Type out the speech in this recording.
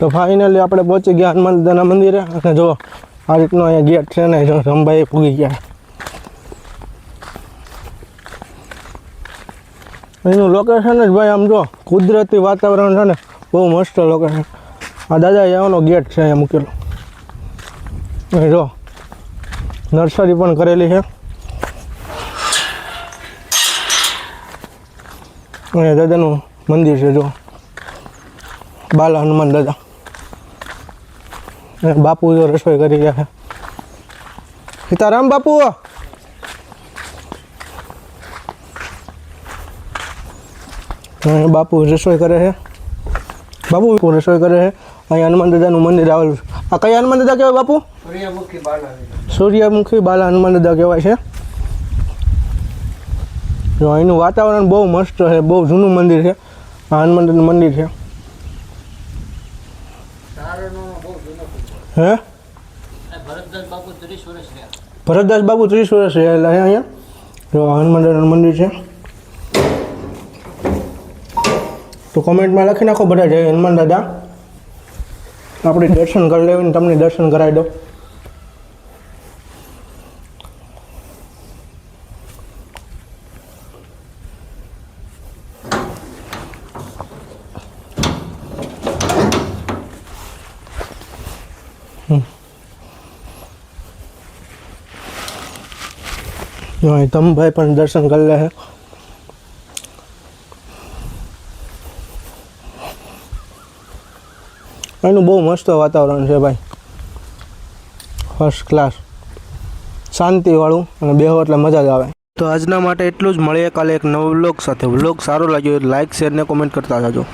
તો ફાઇનલી આપણે પહોંચી ગયા હનુમાન દાદાના મંદિરે. અને જો આ રીતનો અહીંયા ગેટ છે ને, જો રંભાઈ પૂગી ગયા. એનું લોકેશન જ ભાઈ આમ જો કુદરતી વાતાવરણ છે ને, બહુ મસ્ત લોકેશન આ દાદા એવાનો ગેટ છે અહીંયા મૂકેલો. જો નર્સરી પણ કરેલી છે. અહીંયા દાદાનું મંદિર છે જો. બાલા હનુમાન દાદા. બાપુ જો રસોઈ કરી રહ્યા છે. સીતારામ બાપુ. બાપુ રસોઈ કરે છે. બાપુ રસોઈ કરે છે. અહીંયા હનુમાન દાદાનું મંદિર આવેલું છે. આ કયા હનુમાન દાદા કહેવાય બાપુ? સૂર્યમુખી બાલા સૂર્યમુખી બાલા હનુમાન દાદા કહેવાય છે. અહીંનું વાતાવરણ બહુ મસ્ત છે બહુ જૂનું મંદિર છે. આ હનુમાન દાદાનું મંદિર છે. હે? ભરતદાસ બાપુ ત્રીસ વર્ષ રહ્યા. એટલે બાબુ ત્રીસ વર્ષ રહેલા છે અહીંયા હનુમાન દાદાનું મંદિર છે. તો કોમેન્ટમાં લખી નાખો બધા જય હનુમાન દાદા. આપણે દર્શન કરી લેવીને તમને દર્શન કરાવી દો જો, અહીં તમભાઈ પણ દર્શન કરી લે એનું બહુ મસ્ત વાતાવરણ છે ભાઈ. ફર્સ્ટ ક્લાસ શાંતિવાળું અને બેહો એટલે મજા જ આવે. તો આજના માટે એટલું જ. મળીએ કાલે એક નવો વ્લોગ સાથે. વ્લોગ સારો લાગ્યો લાઇક શેર ને કોમેન્ટ કરતા જાજો.